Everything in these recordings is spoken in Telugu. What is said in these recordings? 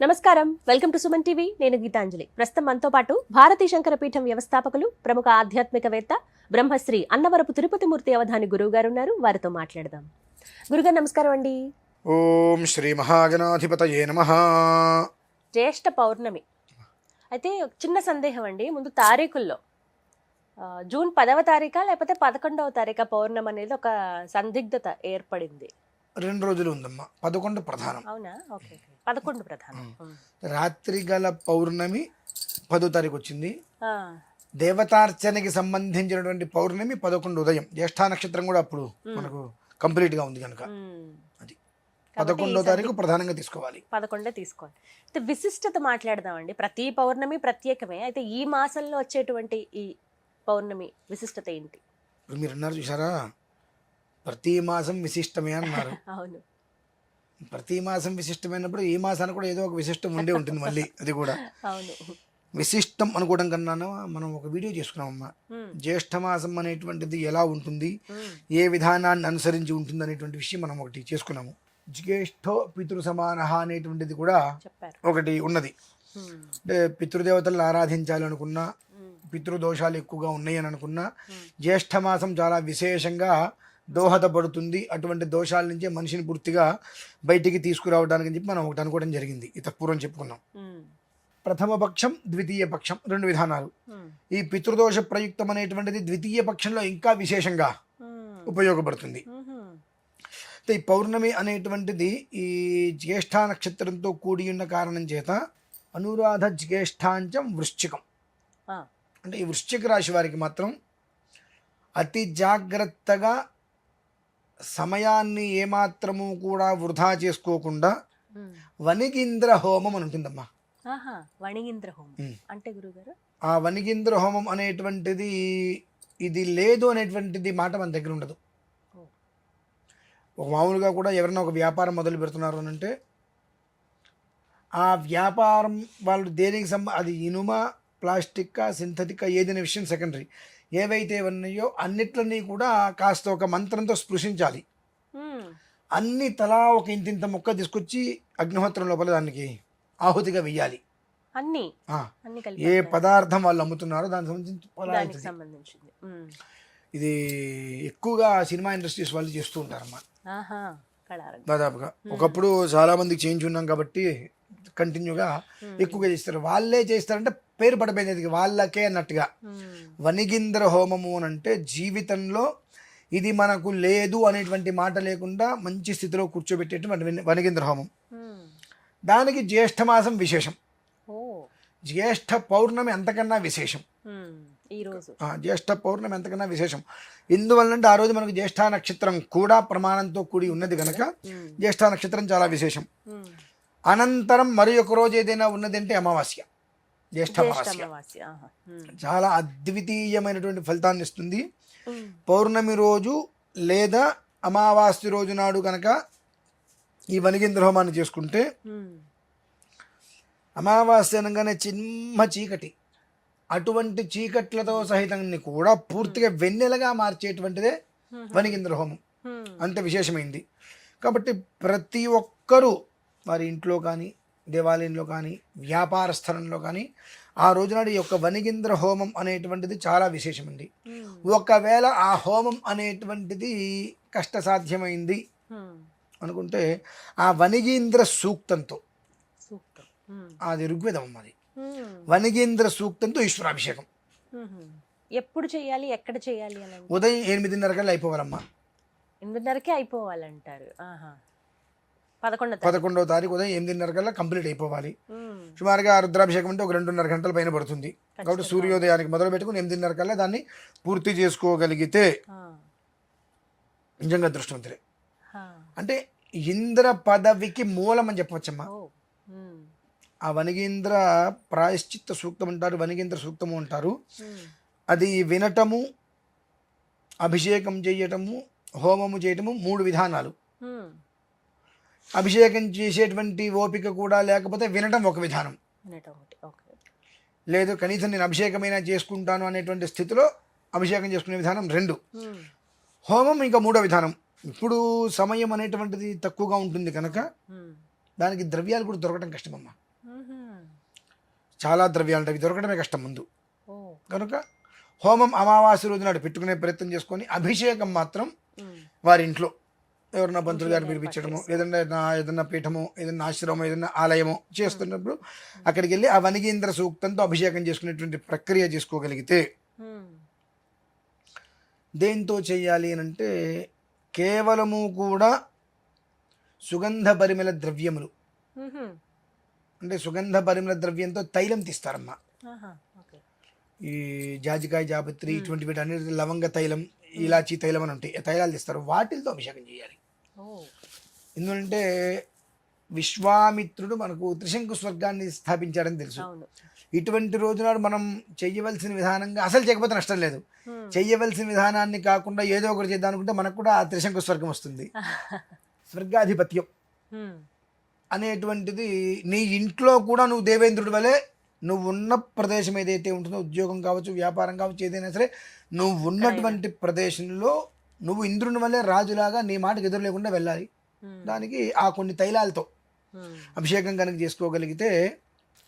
నమస్కారం. Welcome to Suman TV. నేను గీతాంజలి. ప్రస్తుతం మనతో పాటు భారతీ శంకర పీఠం వ్యవస్థాపకులు ప్రముఖ ఆధ్యాత్మికవేత్త బ్రహ్మశ్రీ అన్నవరపు తిరుపతి మూర్తి అవధాని గురువు గారు ఉన్నారు వారితో మాట్లాడదాం. గురుగారు నమస్కారం అండి. ఓం శ్రీ మహాగణాధిపతయే నమ. జ్యేష్ఠ పౌర్ణమి. అయితే చిన్న సందేహం అండి. ముందు తారీఖుల్లో జూన్ పదవ తారీఖా లేకపోతే పదకొండవ తారీఖా పౌర్ణమి అనేది ఒక సందిగ్ధత ఏర్పడింది. రెండు రోజులు ఉందమ్మా. పదకొండు ప్రధానం. అవునా? ఓకే. పదకొండు ప్రధానం. రాత్రి గల పౌర్ణమి పదో తారీఖు వచ్చింది. దేవతార్చనకి సంబంధించినటువంటి పౌర్ణమి పదకొండు ఉదయం. జ్యేష్ఠ నక్షత్రం కూడా అప్పుడు మనకు కంప్లీట్గా ఉంది కనుక. అది. పదకొండో తారీఖు ప్రధానంగా తీసుకోవాలి. పదకొండే తీసుకోవాలి. అయితే విశిష్టత మాట్లాడదామండి. ప్రతి పౌర్ణమి ప్రత్యేకమే. అయితే ఈ మాసంలో వచ్చేటువంటి ఈ పౌర్ణమి విశిష్టత ఏంటి? ఇప్పుడు మీరు అన్నారు చూసారా ప్రతి మాసం విశిష్టమే అన్నారు. అవును. ప్రతి మాసం విశిష్టమైనప్పుడు ఈ మాసానికి కూడా ఏదో ఒక విశిష్టం ఉండే ఉంటుంది మళ్ళీ. అది కూడా. అవును. విశిష్టం అనుకోవడం కన్నా మనం ఒక వీడియో చేసుకున్నామమ్మా. ఉమ్, జ్యేష్ఠ మాసం అనేటువంటిది ఎలా ఉంటుంది? ఏ విధానాన్ని అనుసరించి ఉంటుంది అనేటువంటి విషయం మనం ఒకటి చేసుకున్నాము. జ్యేష్ఠో పితృ సమాన అనేటువంటిది కూడా ఒకటి ఉన్నది. అంటే పితృదేవతలను ఆరాధించాలి అనుకున్నా ఉమ్, పితృదోషాలు ఎక్కువగా ఉన్నాయి అని అనుకున్నా ఉమ్, జ్యేష్ఠ మాసం చాలా విశేషంగా దోహదపడుతుంది. అటువంటి దోషాల నుంచే మనిషిని పూర్తిగా బయటికి తీసుకురావడానికి అని చెప్పి మనం ఒకటి అనుకోవడం జరిగింది. ఇత పూర్వం చెప్పుకున్నాం. ప్రథమ పక్షం ద్వితీయ పక్షం రెండు విధానాలు. ఈ పితృదోష ప్రయుక్తం అనేటువంటిది ద్వితీయ పక్షంలో ఇంకా విశేషంగా ఉపయోగపడుతుంది. ఈ పౌర్ణమి అనేటువంటిది ఈ జ్యేష్ఠ నక్షత్రంతో కూడి ఉన్న కారణం చేత అనురాధ జ్యేష్ఠాంచం వృశ్చికం. అంటే ఈ వృశ్చిక రాశి వారికి మాత్రం అతి జాగ్రత్తగా సమయాన్ని ఏమాత్రము కూడా వృధా చేసుకోకుండా ఉమ్. వనిగింద్ర హోమం అని ఉంటుందమ్మా వణిగింద్ర హోమం. అంటే గురుగారు ఆ వనిగింద్ర హోమం అనేటువంటిది ఇది లేదు అనేటువంటిది మాట మన దగ్గర ఉండదు. ఒక మామూలుగా కూడా ఎవరైనా ఒక వ్యాపారం మొదలు పెడుతున్నారు అని అంటే ఆ వ్యాపారం వాళ్ళు దేనికి సంబ అది ఇనుమ ప్లాస్టిక్ సింథటిక్ ఏదైనా విషయం సెకండరీ. ఏవైతే ఉన్నాయో అన్నిట్లని కూడా కాస్త ఒక మంత్రంతో స్పృశించాలి. అన్ని తలా ఒక ఇంతింత మొక్క తీసుకొచ్చి అగ్నిహోత్రం లోపల దానికి ఆహుతిగా వెయ్యాలి. అన్ని? ఏ పదార్థం వాళ్ళు అమ్ముతున్నారో దానికి సంబంధించి. ఇది ఎక్కువగా సినిమా ఇండస్ట్రీస్ వాళ్ళు చేస్తూ ఉంటారమ్మా ఆహా. కళారంగం. దాదాపుగా. ఒకప్పుడు చాలా మందికి చేయించి ఉన్నాం కాబట్టి కంటిన్యూగా ఎక్కువగా చేస్తారు. వాళ్ళే చేస్తారంటే పేరు పడిపోయింది వాళ్ళకే అన్నట్టుగా. వనిగింద్ర హోమము అని అంటే జీవితంలో ఇది మనకు లేదు అనేటువంటి మాట లేకుండా మంచి స్థితిలో కూర్చోబెట్టేటువంటి వని- వనిగింద్ర హోమం. దానికి జ్యేష్ఠ మాసం విశేషం జ్యేష్ఠ పౌర్ణమి అంతకన్నా విశేషం. ఉమ్, ఈ రోజు. ఆ, జ్యేష్ఠ పౌర్ణమి ఎంతకన్నా విశేషం. ఎందువల్లంటే ఆ రోజు మనకు జ్యేష్ఠ నక్షత్రం కూడా ప్రమాణంతో కూడి ఉన్నది కనుక జ్యేష్ఠ నక్షత్రం చాలా విశేషం. అనంతరం మరి ఒక రోజు ఏదైనా ఉన్నదంటే అమావాస్య. జ్యేష్ఠ అమావాస్య. చాలా అద్వితీయమైనటువంటి ఫలితాన్ని ఇస్తుంది. పౌర్ణమి రోజు లేదా అమావాస్య రోజు నాడు కనుక ఈ వనిగింద్ర హోమాన్ని చేసుకుంటే అమావాస్య అనగానే చిన్న చీకటి. అటువంటి చీకట్లతో సహితాన్ని కూడా పూర్తిగా వెన్నెలగా మార్చేటువంటిదే వనిగింద్ర హోమం అంత విశేషమైంది. కాబట్టి ప్రతి ఒక్కరూ వారి ఇంట్లో కానీ దేవాలయంలో కానీ వ్యాపార స్థలంలో కానీ ఆ రోజునాడు ఈ యొక్క వనిగింద్ర హోమం అనేటువంటిది చాలా విశేషమండి ఒకవేళ ఆ హోమం అనేటువంటిది కష్టసాధ్యమైంది. అనుకుంటే ఆ వనిగీంద్ర సూక్తంతో అది ఋగ్వేదం అది. వనిగేంద్ర సూక్తంతో ఈశ్వరాభిషేకం. ఉమ్. ఎప్పుడు చేయాలి ఎక్కడ చేయాలి అని ఉదయం ఎనిమిదిన్నర కల్లా అయిపోవాలమ్మా. ఎనిమిదిన్నరకే అయిపోవాలంటారు. పదకొండో. పదకొండవ తారీఖు ఉదయం ఎనిమిదిన్నర కల్లా కంప్లీట్ అయిపోవాలి. ఉమ్, సుమారుగా రుద్రాభిషేకం అంటే ఒక రెండున్నర గంటల పైన పడుతుంది. కాబట్టి సూర్యోదయానికి మొదలు పెట్టుకుని ఎనిమిదిన్నర కల్లా దాన్ని పూర్తి చేసుకోగలిగితే నిజంగా దృష్టవంతులే ఆ. అంటే ఇంద్ర పదవికి మూలం అని చెప్పవచ్చమ్మా. ఆ వనిగేంద్ర ప్రాయశ్చిత్త సూక్తం అంటారు వనిగేంద్ర సూక్తము అంటారు. అది వినటము అభిషేకం చేయటము హోమము చేయటము మూడు విధానాలు. అభిషేకం చేసేటువంటి ఓపిక కూడా లేకపోతే వినటం ఒక విధానం. లేదు కనీసం నేను అభిషేకమైనా చేసుకుంటాను అనేటువంటి స్థితిలో అభిషేకం చేసుకునే విధానం రెండు. హోమం ఇంకా మూడో విధానం. ఇప్పుడు సమయం అనేటువంటిది తక్కువగా ఉంటుంది కనుక దానికి ద్రవ్యాలు కూడా దొరకడం కష్టమమ్మా. చాలా ద్రవ్యాలు ఉంటాయి. అవి దొరకడమే కష్టం ముందు. కనుక హోమం అమావాస్య రోజు నాడు పెట్టుకునే ప్రయత్నం చేసుకొని అభిషేకం మాత్రం వారి ఇంట్లో. ఎవరన్నా గారిని ఇంట్లోనే పిలిపించడము ఏదన్నా నా- ఏదన్నా పీఠము ఏదన్నా ఆశ్రమం ఏదన్నా ఆలయమో చేస్తున్నప్పుడు అక్కడికి వెళ్ళి ఆ వనిగేంద్ర సూక్తంతో అభిషేకం చేసుకునేటువంటి ప్రక్రియ చేసుకోగలిగితే దేంతో చేయాలి అని అంటే కేవలము కూడా సుగంధ పరిమళ ద్రవ్యములు. అంటే సుగంధ పరిమళ ద్రవ్యంతో తైలం తీస్తారమ్మా. ఈ జాజికాయ జాపత్రి. ఇటువంటి వీటి అన్ని లవంగ తైలం ఇలాచీ తైలం అని ఉంటాయి. తైలాలు తీస్తారు. వాటితో అభిషేకం చేయాలి. ఎందుకంటే విశ్వామిత్రుడు మనకు త్రిశంకు స్వర్గాన్ని స్థాపించాడని తెలుసు. ఇటువంటి రోజునాడు మనం చెయ్యవలసిన విధానంగా అసలు చేయకపోతే నష్టం లేదు. చెయ్యవలసిన విధానాన్ని కాకుండా ఏదో ఒకటి చేద్దాం అనుకుంటే మనకు కూడా ఆ త్రిశంకు స్వర్గం వస్తుంది. స్వర్గాధిపత్యం. అనేటువంటిది నీ ఇంట్లో కూడా నువ్వు దేవేంద్రుడి వలె నువ్వు ఉన్న ప్రదేశం ఏదైతే ఉంటుందో ఉద్యోగం కావచ్చు వ్యాపారం కావచ్చు ఏదైనా సరే నువ్వు ఉన్నటువంటి ప్రదేశంలో నువ్వు ఇంద్రుని వల్లే రాజులాగా నీ మాటకు ఎదురు లేకుండా వెళ్ళాలి. దానికి ఆ కొన్ని తైలాలతో అభిషేకం కనుక చేసుకోగలిగితే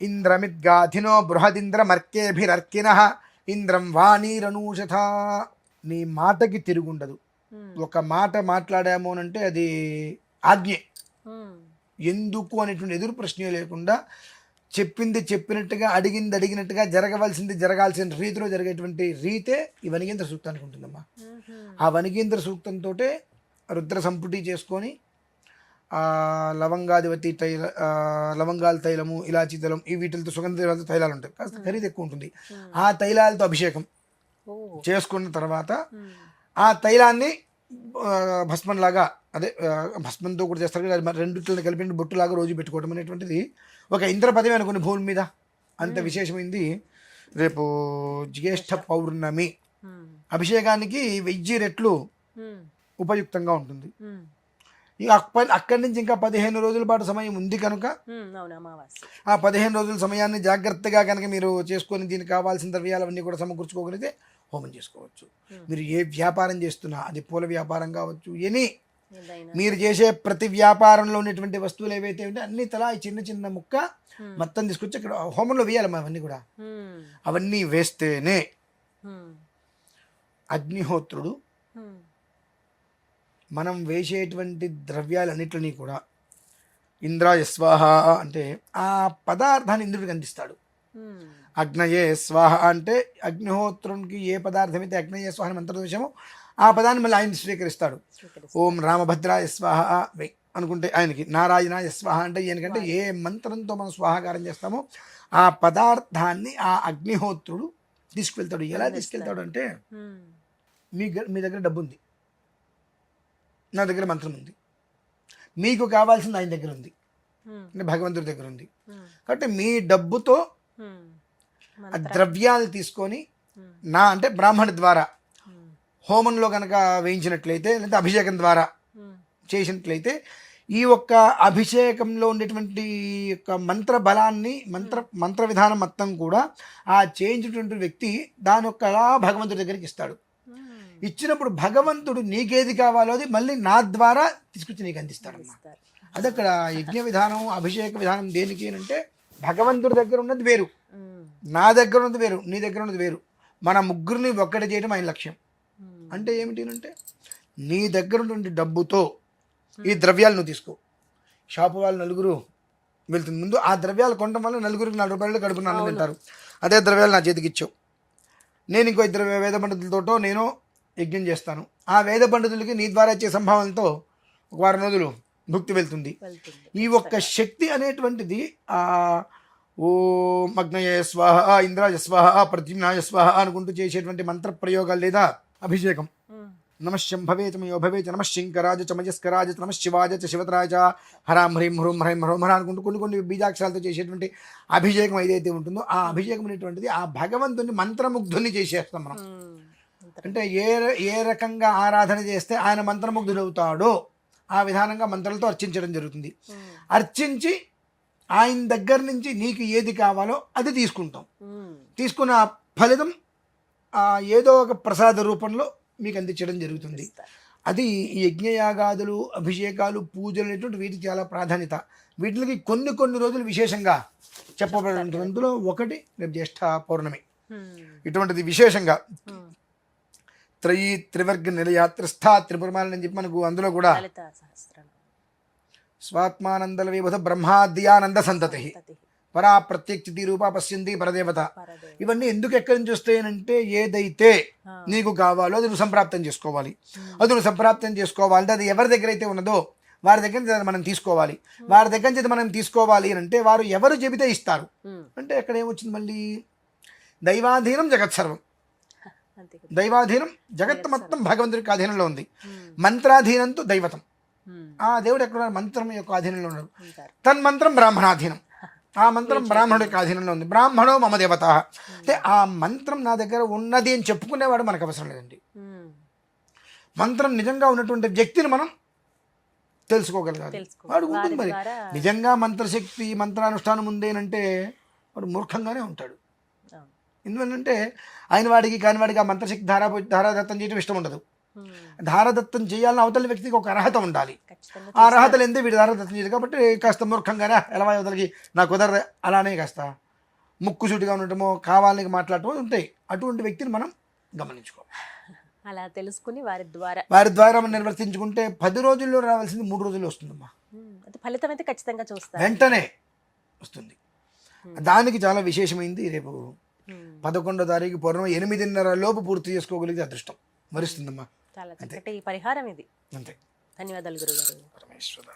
ఇంద్రమిద్గాధినో బృహదింద్ర మర్కేభిరర్కిన ఇంద్రం వాణీరనూషథ నీ మాటకి తిరుగుండదు. ఒక మాట మాట్లాడాము అని అంటే అది ఆజ్ఞే. ఎందుకు అనేటువంటి ఎదురు ప్రశ్న లేకుండా చెప్పింది చెప్పినట్టుగా అడిగింది అడిగినట్టుగా జరగవలసింది జరగాల్సిన రీతిలో జరిగేటువంటి రీతే ఈ వనిగేంద్ర సూక్తానికి ఉంటుందమ్మా. ఆ వనిగేంద్ర సూక్తంతో రుద్ర సంపుటి చేసుకొని లవంగాధిపతి తైల లవంగాల తైలము ఇలాచీ తైలం ఈ వీటితో సుగంధ తైలాలు ఉంటాయి. కాస్త ఖరీదు ఎక్కువ ఉంటుంది. ఆ తైలాలతో అభిషేకం చేసుకున్న తర్వాత ఆ తైలాన్ని భస్మంలాగా అదే భస్మంతో కూడా చేస్తారు కదా, రెండిట్లని కలిపిన బొట్టులాగా రోజు పెట్టుకోవడం అనేటువంటిది ఒక ఇంద్రపదవి అనుకుని భూమి మీద. అంత విశేషమైంది. రేపు జ్యేష్ఠ పౌర్ణమి. అభిషేకానికి వెయ్యి రెట్లు ఉపయుక్తంగా ఉంటుంది. అక్కడి నుంచి ఇంకా పదిహేను రోజుల పాటు సమయం ఉంది కనుక ఆ పదిహేను రోజుల సమయాన్ని జాగ్రత్తగా కనుక మీరు చేసుకొని దీనికి కావాల్సిన ద్రవ్యాలు అవన్నీ కూడా సమకూర్చుకోగలిగితే హోమం చేసుకోవచ్చు. మీరు ఏ వ్యాపారం చేస్తున్నా అది పూల వ్యాపారం కావచ్చు ఎనీ మీరు చేసే ప్రతి వ్యాపారంలో ఉన్నటువంటి వస్తువులు ఏవైతే ఉంటే అన్ని తలా చిన్న చిన్న ముక్క. మొత్తం తీసుకొచ్చి ఇక్కడ హోమంలో వేయాలమ్మా అవన్నీ కూడా. అవన్నీ వేస్తేనే. అగ్నిహోత్రుడు. మనం వేసేటువంటి ద్రవ్యాలన్నిటిని కూడా ఇంద్రాయ స్వాహ అంటే ఆ పదార్థాన్ని ఇంద్రుడికి అందిస్తాడు. అగ్నయే స్వాహ అంటే అగ్నిహోత్రునికి ఏ పదార్థం అయితే అగ్నయే స్వాహ అని మంత్రం చూసామో ఆ పదాన్ని మళ్ళీ ఆయన స్వీకరిస్తాడు. ఓం రామభద్రాయ స్వాహ వే- అనుకుంటే ఆయనకి నారాయణాయ స్వాహ అంటే ఈయనకంటే ఏ మంత్రంతో మనం స్వాహాకారం చేస్తామో ఆ పదార్థాన్ని ఆ అగ్నిహోత్రుడు తీసుకువెళ్తాడు ఎలా తీసుకెళ్తాడు అంటే. మీ మీ దగ్గర డబ్బు ఉంది నా దగ్గర మంత్రం ఉంది మీకు కావాల్సింది ఆయన దగ్గర ఉంది. అంటే భగవంతుడి దగ్గర ఉంది. కాబట్టి మీ డబ్బుతో. ఆ ద్రవ్యాలు తీసుకొని. నా అంటే బ్రాహ్మణి ద్వారా. హోమంలో కనుక వేయించినట్లయితే లేదా అభిషేకం ద్వారా. చేసినట్లయితే ఈ ఒక్క అభిషేకంలో ఉండేటువంటి యొక్క మంత్ర బలాన్ని మంత్ర మంత్ర విధానం మొత్తం కూడా ఆ చేయించినటువంటి వ్యక్తి దాని యొక్క భగవంతుడి దగ్గరికి ఇస్తాడు. ఇచ్చినప్పుడు భగవంతుడు నీకేది కావాలో అది మళ్ళీ నా ద్వారా తీసుకొచ్చి నీకు అందిస్తాడమ్మా ఇస్తారు. అది అక్కడ యజ్ఞ విధానం అభిషేక విధానం దేనికి అంటే భగవంతుడి దగ్గర ఉన్నది వేరు. నా దగ్గర ఉన్నది వేరు నీ దగ్గర ఉన్నది వేరు. మన ముగ్గురిని ఒక్కటి చేయడం ఆయన లక్ష్యం. Hmm. అంటే ఏమిటి అంటే నీ దగ్గర ఉన్నటువంటి డబ్బుతో ఈ ద్రవ్యాలు నువ్వు తీసుకో. షాపు వాళ్ళు నలుగురు వెళ్తుంది ముందు ఆ ద్రవ్యాలు కొనడం వల్ల నలుగురికి నాలుగు రూపాయలు అన్నం తింటారు. అదే ద్రవ్యాలు నా చేతికి ఇచ్చావు. నేను ఇంకో ఇద్దరు వేద పండితులతోటో నేను యజ్ఞం చేస్తాను. ఆ వేద పండితులకి నీ ద్వారా ఇచ్చే సంభావనతో ఒక వారం రోజులు భుక్తి వెళ్తుంది. ఈ ఒక్క శక్తి అనేటువంటిది ఆ ఓ మగ్నయ స్వాహ ఇంద్రాయ స్వాహ ప్రద్యుమ్నాయ స్వాహ అనుకుంటూ చేసేటువంటి మంత్ర ప్రయోగాలు లేదా అభిషేకం Hmm. నమ శంభవే చ మయో భవే చ నమ శంకరాజ చ శివతరాజ హరాం హ్రీం హ్రూం హ్రైం హ్రోం హర అనుకుంటూ కొన్ని కొన్ని బీజాక్షరాలతో చేసేటువంటి అభిషేకం ఏదైతే ఉంటుందో ఆ అభిషేకం అనేటువంటిది ఆ భగవంతుని మంత్రముగ్ధుని చేసేస్తాం మనం అంటే ఏ ఏ రకంగా ఆరాధన చేస్తే ఆయన మంత్రముగ్ధుడవుతాడో ఆ విధానంగా మంత్రాలతో అర్చించడం జరుగుతుంది. అర్చించి ఆయన దగ్గర నుంచి నీకు ఏది కావాలో అది తీసుకుంటాం. తీసుకున్న ఫలితం ఏదో ఒక ప్రసాద రూపంలో మీకు అందించడం జరుగుతుంది. అది యజ్ఞయాగాదులు అభిషేకాలు పూజలు అనేటువంటి వీటికి చాలా ప్రాధాన్యత. వీటికి కొన్ని కొన్ని రోజులు విశేషంగా చెప్పబడిన అందులో ఒకటి రేపు జ్యేష్ఠ పౌర్ణమి. ఇటువంటిది విశేషంగా. త్రయీ త్రివర్గ నిలయ త్రిస్థా త్రిపురమాలని చెప్పి మనకు అందులో కూడా స్వాత్మానందల విభుత బ్రహ్మాద్యానంద సంతతి. తతి పరా ప్రత్యక్షితి రూపా పశ్యంతి పరదేవత. పరదేవి ఇవన్నీ ఎందుకు ఎక్కడి నుంచి వస్తాయనంటే ఏదైతే. నీకు కావాలో అది నువ్వు సంప్రాప్తం చేసుకోవాలి. అది నువ్వు సంప్రాప్తం చేసుకోవాలి. అది ఎవరి దగ్గర అయితే ఉన్నదో వారి దగ్గర నుంచి అది మనం తీసుకోవాలి. వారి దగ్గర నుంచి మనం తీసుకోవాలి అని అంటే వారు ఎవరు చెబితే ఇస్తారు. అంటే అక్కడ ఏమొచ్చింది మళ్ళీ? దైవాధీనం జగత్ సర్వం అంతే కదా. దైవాధీనం జగత్ మొత్తం భగవంతుడికి అధీనంలో ఉంది. మంత్రాధీనంతో దైవతం. ఆ దేవుడు ఎక్కడ ఉన్నాడు? మంత్రం యొక్క అధీనంలో ఉన్నాడు. ఉంటారు. తన్మంత్రం బ్రాహ్మణాధీనం. ఆ మంత్రం బ్రాహ్మణుడికి అధీనంలో ఉంది. బ్రాహ్మణో మమ దేవత. అంటే ఆ మంత్రం నా దగ్గర ఉన్నది అని చెప్పుకునేవాడు మనకు అవసరం లేదండి. ఉమ్, మంత్రం నిజంగా ఉన్నటువంటి వ్యక్తిని మనం తెలుసుకోగలగాలి. తెలుసుకో వాడు ఉంటుంది మరి. నిజంగా మంత్రశక్తి మంత్రానుష్ఠానం ఉందేనంటే వాడు మూర్ఖంగానే ఉంటాడు. ఎందువల్లంటే ఆయన వాడికి కాని వాడికి ఆ మంత్రశక్తి ధారా ధారాదత్తం చేయడం ఇష్టం ఉండదు. ధారాదత్తం చేయాలని అవతల వ్యక్తికి ఒక అర్హత ఉండాలి. ఆ అర్హతలు ఎందు వీడు ధారాదత్తం చేయదు కాబట్టి కాస్త మూర్ఖంగానే ఎలా అవతలకి నా కుదరదు. అలానే కాస్త ముక్కుసూటిగా ఉండటమో కావాలని మాట్లాడటమో ఉంటాయి. అటువంటి వ్యక్తిని మనం గమనించుకోవాలి. అలా తెలుసుకుని వారి ద్వారా. వారి ద్వారా మనం నిర్వర్తించుకుంటే పది రోజుల్లో రావాల్సింది మూడు రోజుల్లో వస్తుందమ్మా. ఫలితం అయితే ఖచ్చితంగా చూస్తారు. వెంటనే వస్తుంది. దానికి చాలా విశేషమైంది రేపు పదకొండో తారీఖు పూర్వం ఎనిమిదిన్నర లోపు పూర్తి చేసుకోగలిగితే అదృష్టం. వరిస్తుందమ్మా. చాలా చక్కటి పరిహారం ఇది. అంతే. ధన్యవాదాలు గురుగారు. పరమేశ్వర